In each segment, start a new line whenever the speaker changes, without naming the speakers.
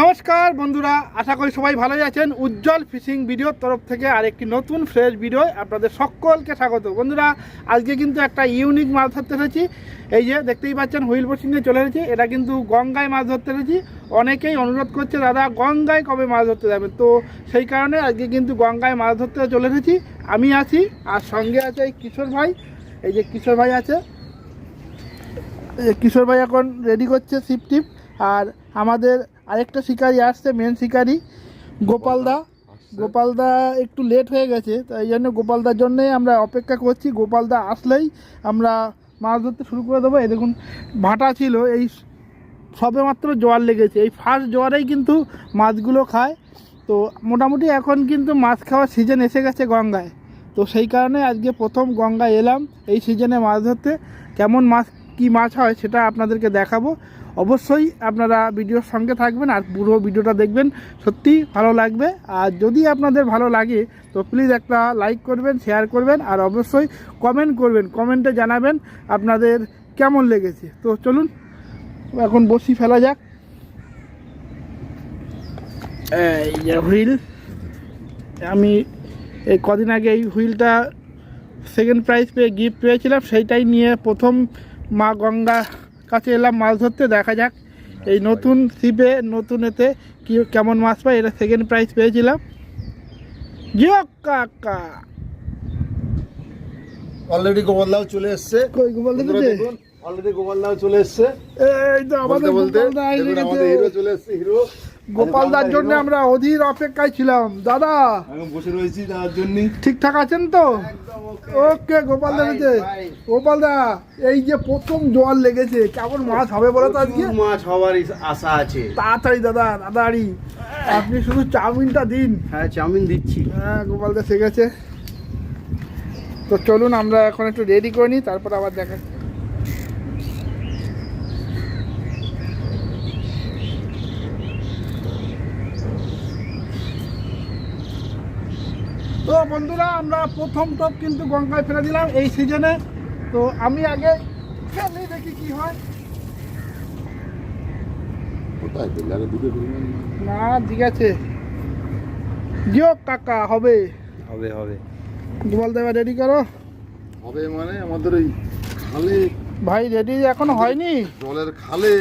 নমস্কার বন্ধুরা, আশা করি সবাই ভালোই আছেন। উজ্জ্বল ফিশিং ভিডিওর তরফ থেকে আরেকটি নতুন ফ্রেশ ভিডিও আপনাদের সকলকে স্বাগত। বন্ধুরা, আজকে কিন্তু একটা ইউনিক মাছ ধরতে এসেছি। এই যে দেখতেই পাচ্ছেন, হুইল বোটিং নিয়ে চলে এসেছি। এটা কিন্তু গঙ্গায় মাছ ধরতে এসেছি। অনেকেই অনুরোধ করছে, দাদা, গঙ্গায় কবে মাছ ধরতে যাবেন? তো সেই কারণে আজকে কিন্তু গঙ্গায় মাছ ধরতে চলে এসেছি। আমি আছি, আর সঙ্গে আছে এই কিশোর ভাই। এই যে কিশোর ভাই আছে। কিশোর ভাই এখন রেডি করছে সিপ টিপ আর আমাদের আরেকটা শিকারি আসছে মেন শিকারি গোপালদা গোপালদা একটু লেট হয়ে গেছে তাই জন্য গোপালদার জন্যই আমরা অপেক্ষা করছি। গোপালদা আসলেই আমরা মাছ ধরতে শুরু করে দেবো। এই দেখুন ভাটা ছিল এই সবে মাত্র জোয়ার লেগেছে। এই ফার্স্ট জোয়ারেই কিন্তু মাছগুলো খায়। তো মোটামুটি এখন কিন্তু মাছ খাওয়ার সিজন এসে গেছে গঙ্গায়। তো সেই কারণে আজকে প্রথম গঙ্গায় এলাম এই সিজনে মাছ ধরতে। কেমন মাছ কি মাছ হয় সেটা আপনাদেরকে দেখাবো। অবশ্যই আপনারা ভিডিওর সঙ্গে থাকবেন আর পুরো ভিডিওটা দেখবেন। সত্যিই ভালো লাগবে। আর যদি আপনাদের ভালো লাগে, তো প্লিজ একটা লাইক করবেন শেয়ার করবেন, আর অবশ্যই কমেন্ট করবেন। কমেন্টে জানাবেন আপনাদের কেমন লেগেছে। তো চলুন, এখন বসি ফেলা যাক। হুইল। আমি এই কদিন আগে এই হুইলটা সেকেন্ড প্রাইজ পেয়ে গিফট পেয়েছিলাম। সেইটাই নিয়ে প্রথম মা গঙ্গা কাছে এলাম মাছ ধরতে দেখা যাক এই নতুন ছিপে নতুন এতে কি কেমন মাছ পাই এটা সেকেন্ড প্রাইজ পেয়েছিলাম। কাকা।
অলরেডি গোপালদাও চলে এসছে।
কই গোপাল দেখেছে
অলরেডি গোপালদাও চলে এসছে।
এই তো আমাদের
বলতে বলতে
গোপালদা এসে
দেখুন
গেছে।
আমাদের হিরো চলে এসছে হিরো
গোপালদার জন্য আমরা অধীর অপেক্ষায় ছিলাম। দাদা!
বসে রয়েছি তার জন্য
ঠিকঠাক আছেন তো? ওকে। গোপাল দা রয়েছে গোপাল দা এই যে প্রথম জল লেগেছে কেমন মাছ হবে বলো তো আজকে?
মাছ হওয়ার আশা আছে।
তাড়াতাড়ি দাদা তাড়াতাড়ি। আপনি শুধু চাউমিনটা দিন।
হ্যাঁ চাউমিন দিচ্ছি।
হ্যাঁ গোপাল দা শিখেছে তো চলুন আমরা এখন একটু রেডি করে নিই তারপর আবার দেখা বন্ধুরা আমরা প্রথম টপ কিন্তু গঙ্গায় ফেলে দিলাম এই সিজনে তো আমি আগে ফেলে দেখি কি হয়।
কোথায়? পেলে আগে দুটো পরিমাণ
না ঠিক আছে। জিও কাকা হবে।
হবে হবে।
গোপাল দেবা রেডি করো?
হবে মানে আমাদের ওই খালে।
ভাই রেডি এখনও হয়নি?
জলের খালে।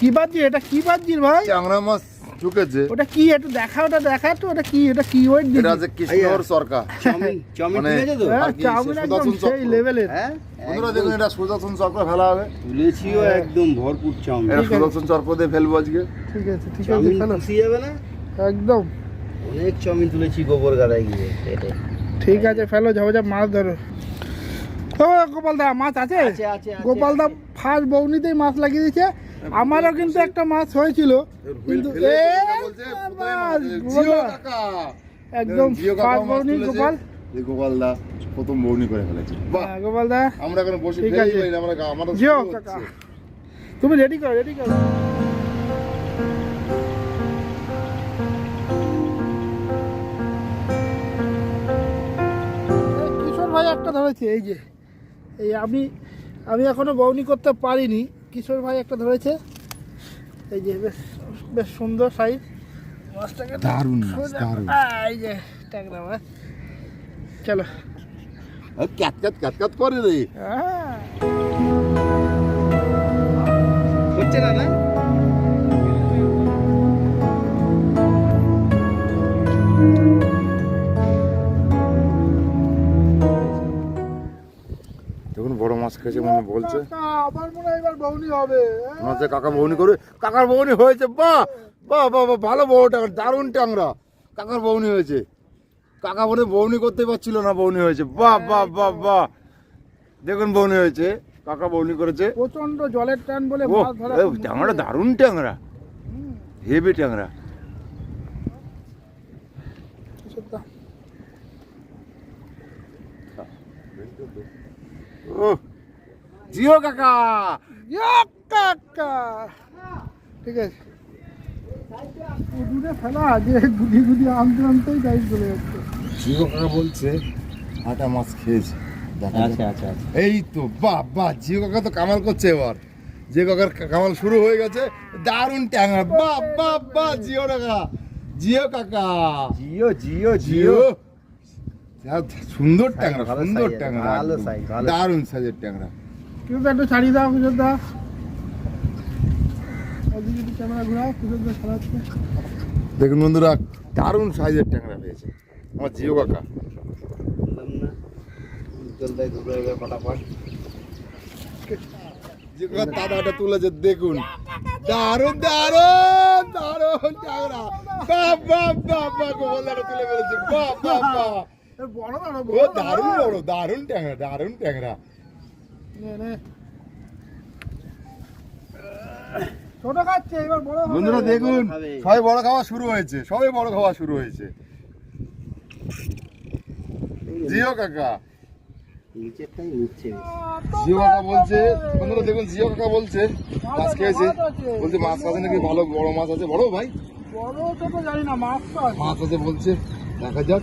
কি বাজি? এটা কি বাজির ভাই?
চাংড়া মাছ। ঢুকেছে।
ওটা কি একটু দেখা ওটা দেখা তো ওটা কি এটা কি ওয়েট
এটা হচ্ছে কৃষ্ণর সরকার।
চাউমিন চাউমিন
মানে-
ঠিক আছে তো?
হ্যাঁ চাউমিন একদম সেই। লেভেলের
হ্যাঁ
বন্ধুরা দেখুন এটা সুদর্শন চক্র ফেলা হবে।
তুলেছিও
হ্যাঁ।
একদম ভরপুর চাউমিন।
এটা সুদর্শন চক্র দিয়ে ফেলব আজকে।
ঠিক আছে ঠিক আছে ফেলো।
খুশি যাবে না?
একদম।
অনেক চাউমিন তুলেছি গোবর গাড়ায় গিয়ে
ঠিক আছে ফেলো যাব যা মাছ ধরো। ও গোপাল দা মাছ আছে?
আছে আছে আছে,
গোপাল দা ফার্স্ট বৌনিতেই মাছ লাগিয়ে দিয়েছে। আমারও কিন্তু একটা মাছ হয়েছিল। কিন্তু একদম গোপাল।
গোপাল দা প্রথম বৌনি করে ফেলেছে।
হ্যাঁ, গোপাল দা
আমরা এখন বসে
ঠিক আছে।
আমরা আমাদের
জিও কাকা। তুমি রেডি করো রেডি করো। কিশোর ভাই একটা ধরেছে এই যে এই আমি আমি এখনও বউনি করতে পারিনি। কিশোর ভাই একটা ধরেছে। এই যে বেশ বেশ সুন্দর সাইজ। মাছটাকে
দারুণ দারুণ।
এই যে ট্যাংরা মাছ। চলো।
ক্যাত ক্যাত ক্যাত ক্যাট ক্যাট করে রে
হ্যাঁ
হচ্ছে না না?
মাছ খেয়েছে মনে বলছে।
মনে এবার বউনি হবে হ্যাঁ?
কাকা বৌনি করে কাকার বৌনি হয়েছে বাহ বাহ বাহ বাহ ভালো বউ টাকা দারুণ ট্যাংরা। কাকার বৌনি হয়েছে। কাকা বলে বৌনি করতে পারছিল না বৌনি হয়েছে। বাহ বাহ বাহ বাহ দেখুন বৌনি হয়েছে কাকা বৌনি করেছে।
প্রচণ্ড জলের টান বলে মাছ
ট্যাংরা দারুণ ট্যাংরা। হেভি ট্যাংরা।
সত্যি।
জিও কাকা।
কাকা। ঠিক আছে। দূরে ফেলা যে গুটি গুটি আনতে আনতেই টাইম চলে যাচ্ছে।
জিও কাকা বলছে আটা মাছ খেয়েছে। দেখা
আচ্ছা আচ্ছা আচ্ছা।
এই তো বাহ বাহ জিও কাকা তো কামাল করছে এবার। যে কাকার কামাল শুরু হয়ে গেছে। দারুণ ট্যাংরা বাহ বাহ বাহ জিও কাকা। জিও কাকা।
জিও জিও
জিও। যা সুন্দর ট্যাংরা সুন্দর ট্যাংরা। দারুণ সাইজের ট্যাংরা
কিন্তু একটু ছাড়িয়ে দাও কিশোর দা ক্যামেরা ঘোরাও দা ছাড়াচ্ছে
দেখুন বন্ধুরা দারুণ সাইজের ট্যাংরা পেয়েছে। আমার জিও কাকা। দাদাটা তুলেছে দেখুন। দারুণ দারুণ দারুণ ট্যাংরা। তুলে ফেলেছে। বাহ
এ বড় বড়
ও দারুণ বড় দারুণ ট্যাংরা দারুণ ট্যাংরা।
ছোট খাচ্ছে এবার বড়
বন্ধুরা দেখুন সবাই বড় খাওয়া শুরু হয়েছে সবাই বড় খাওয়া শুরু হয়েছে। জিও কাকা। জিও কাকা বলছে বন্ধুরা দেখুন জিও কাকা বলছে মাছ খেয়েছে। বলছে মাছ আছে নাকি? ভালো বড় মাছ আছে। বড় ভাই?
বড় ছোট জানি না মাছ আছে।
মাছ আছে বলছে। দেখা যাক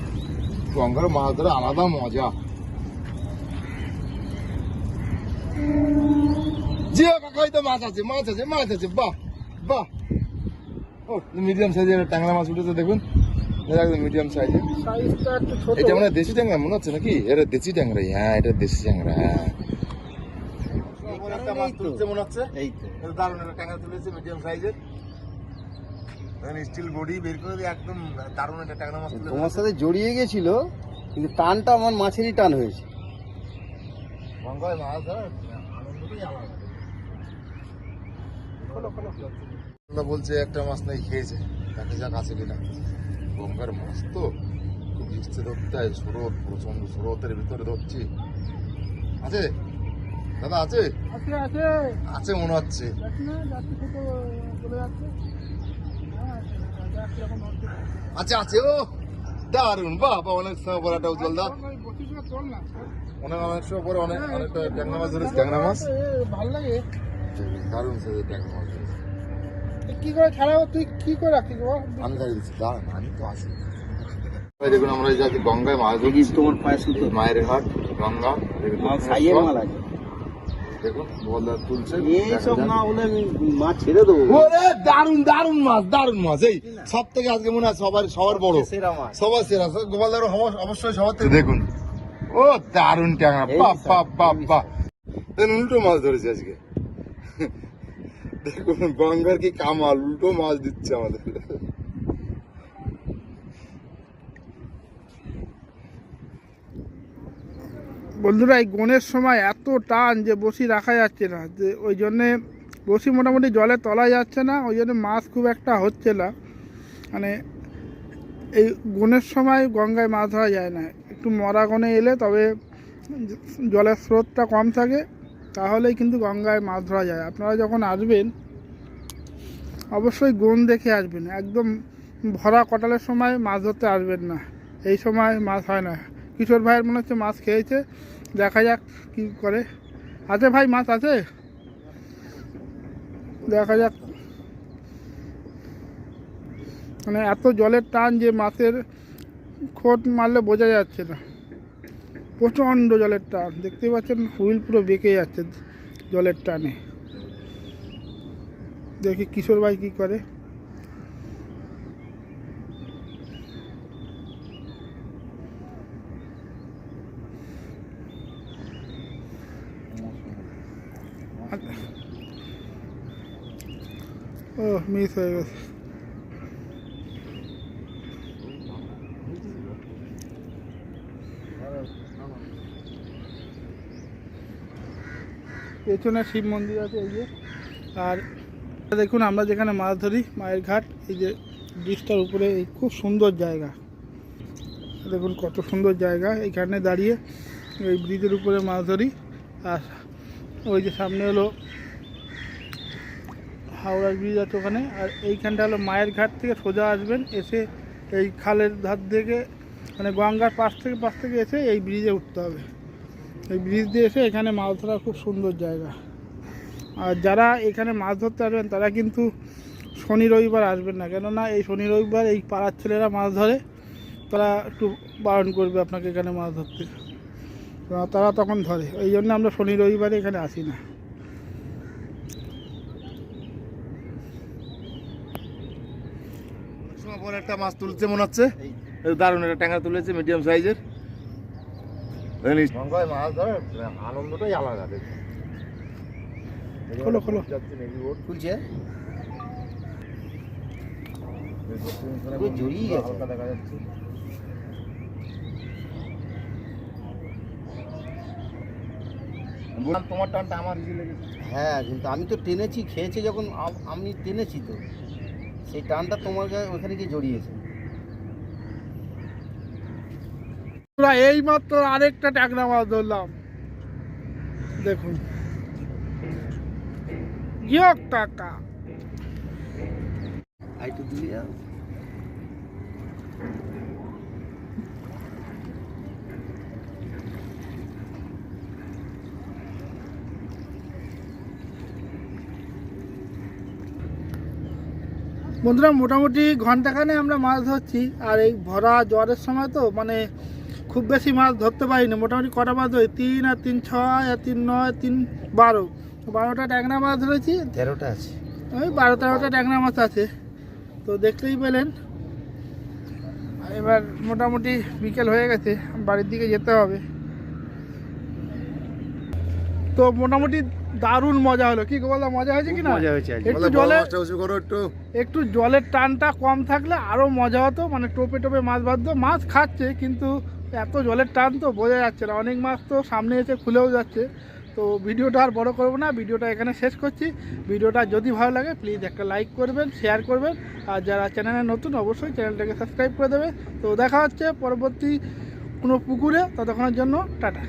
গঙ্গার মাছ ধরে আলাদা মজা। জিও কাকাই তো মাছ আছে মাছ আছে মাছ আছে বাহ বাহ। ও মিডিয়াম সাইজের ট্যাংরা মাছ উঠেছে দেখুন। একদম মিডিয়াম সাইজের
সাইজটা একটু ছোট।
এটা মানে দেশি ট্যাংরা মনে হচ্ছে নাকি? এটা দেশি ট্যাংরাই হ্যাঁ এটা দেশি ট্যাংরা হ্যাঁ। মনে হচ্ছে?
এই তো।
দারুণ একটা ট্যাংরা তুলেছে মিডিয়াম সাইজের স্টিল বডি বের করে দিয়ে একদম দারুণ একটা ট্যাংরা মাছ
তোমার সাথে জড়িয়ে গেছিল কিন্তু টানটা আমার মাছেরই টান হয়েছে।
গঙ্গায় মাছ ধরার আনন্দটাই বলছে একটা মাছ নাই খেয়েছে। দেখা যাক আছে কিনা গঙ্গার মাছ তো খুব ইচ্ছে ধরতে হয় স্রোত প্রচণ্ড স্রোতের ভিতরে ধরছি। আছে? দাদা আছে?
আছে
মনে হচ্ছে।
হচ্ছে।
আছে আছে ও। দারুণ বাহ অনেক সময় একটা উজ্জ্বল দা অনেক অনেক সময় পরে অনেক অনেকটা ট্যাংরা মাছ ধরেছে ট্যাংরা মাছ।
ভালো লাগে।
দারুণ সাইজের ট্যাংরা মাছ
কি করে ছাড়াও তুই কি করে রাখিস বল?
আমি তাই দিচ্ছি? দাঁড়ান আমি তো আছি। এই দেখুন আমরা এই যাচ্ছি গঙ্গায় মাছ ধরছি।
তোমার পায়ে সুতো।
মায়ের ঘাট গঙ্গা দেখুন বলদার তুলছে।
এইসব না হলে আমি মাছ ছেড়ে দেবো।
ওরে দারুণ দারুণ মাছ দারুণ মাছ। এই সব থেকে আজকে মনে হয় সবার সবার বড়।
সেরা মাছ।
সবার সেরা। গোপালদার অবশ্যই সবার থেকে দেখুন ও দারুণ ট্যাংরা।
এই
বাপ বাপ বাপ বাপ উল্টো মাছ ধরেছে আজকে। দেখুন গঙ্গার কি কামাল উল্টো মাছ দিচ্ছে আমাদের।
বন্ধুরা এই গনের সময় এত টান যে বসি রাখা যাচ্ছে না যে ওই জন্যে বসি মোটামুটি জলে তলা যাচ্ছে না ওই জন্য মাছ খুব একটা হচ্ছে না। মানে এই গনের সময় গঙ্গায় মাছ ধরা যায় না। একটু মরা গনে এলে তবে জলের স্রোতটা কম থাকে, তাহলেই কিন্তু গঙ্গায় মাছ ধরা যায়। আপনারা যখন আসবেন, অবশ্যই গন দেখে আসবেন। একদম ভরা কটালের সময় মাছ ধরতে আসবেন না। এই সময় মাছ হয় না। কিশোর ভাইয়ের মনে হচ্ছে মাছ খেয়েছে। দেখা যাক কি করে। আছে ভাই মাছ আছে? দেখা যাক। মানে এত জলের টান যে মাছের খোট মারলে বোঝা যাচ্ছে না। প্রচণ্ড জলের টান। দেখতেই পাচ্ছেন হুইল পুরো বেঁকে যাচ্ছে জলের টানে। দেখি কিশোর ভাই কি করে। ও মিস হয়ে গেছে। পেছনে শিব মন্দির আছে, এই যে। আর দেখুন, আমরা যেখানে মাছ ধরি, মায়ের ঘাট, এই যে ব্রিজটার উপরে, এই খুব সুন্দর জায়গা। দেখুন, কত সুন্দর জায়গা। এইখানে দাঁড়িয়ে এই ব্রিজের উপরে মাছ ধরি। আর ওই যে সামনে হলো হাওড়ার ব্রিজ আছে ওখানে। আর এইখানটা হলো মায়ের ঘাট থেকে সোজা আসবেন, এসে এই খালের ধার থেকে মানে গঙ্গার পাশ থেকে পাশ থেকে এসে এই ব্রিজে উঠতে হবে। এই ব্রিজ দিয়ে এসে এখানে মাছ ধরা খুব সুন্দর জায়গা। আর যারা এখানে মাছ ধরতে আসবেন, তারা কিন্তু শনি রবিবার আসবেন না। কেননা এই শনি রবিবার এই পাড়ার ছেলেরা মাছ ধরে, তারা একটু বারণ করবে আপনাকে এখানে মাছ ধরতে। তারা তখন ধরে। এই জন্য আমরা শনি রবিবারে এখানে আসি না।
একটা মাছ তুলছে, মনে হচ্ছে। দারুণ একটা ট্যাঙ্গা তুলেছে মিডিয়াম সাইজের গঙ্গায় মাছ ধরার আনন্দটাই আলাদা
খোলো, খোলো।
খুলছে? জড়িয়ে গেছে।
দেখা যাচ্ছে। তোমার টানটা আমার
হ্যাঁ কিন্তু আমি তো টেনেছি খেয়েছে যখন আমি টেনেছি তো। সেই টানটা তোমার ওখানে গিয়ে জড়িয়েছে।
আমরা এই মাত্র আরেকটা ট্যাংরা মাছ ধরলাম। দেখুন। টাকা। বন্ধুরা মোটামুটি ঘন্টাখানে আমরা মাছ ধরছি আর এই ভরা জ্বরের সময় তো মানে খুব বেশি মাছ ধরতে পারিনি। মোটামুটি কটা মাছ ধরি? তিন আর তিন ছয় আর তিন নয় তিন বারো। বারোটা ট্যাংরা মাছ ধরেছি।
তেরোটা আছে।
ওই বারো তেরোটা ট্যাংরা মাছ আছে। তো দেখতেই পেলেন। এবার মোটামুটি বিকেল হয়ে গেছে। বাড়ির দিকে যেতে হবে। তো মোটামুটি দারুণ মজা হলো। কি বললাম মজা হয়েছে কি না
মজা হয়েছে
একটু জলে
একটু।
একটু জলের টানটা কম থাকলে আরও মজা হতো। মানে টোপে টোপে মাছ বাঁধতো। মাছ খাচ্ছে কিন্তু এত জলের টান তো, বোঝা যাচ্ছে না। অনেক মাছ তো সামনে এসে খুলেও যাচ্ছে। তো ভিডিওটা আর বড় করব না, ভিডিওটা এখানে শেষ করছি। ভিডিওটা যদি ভালো লাগে প্লিজ একটা লাইক করবেন শেয়ার করবেন। আর যারা চ্যানেলে নতুন, অবশ্যই চ্যানেলটাকে সাবস্ক্রাইব করে দেবে। তো দেখা হচ্ছে পরবর্তী কোনো পুকুরে, ততক্ষণের জন্য টাটা।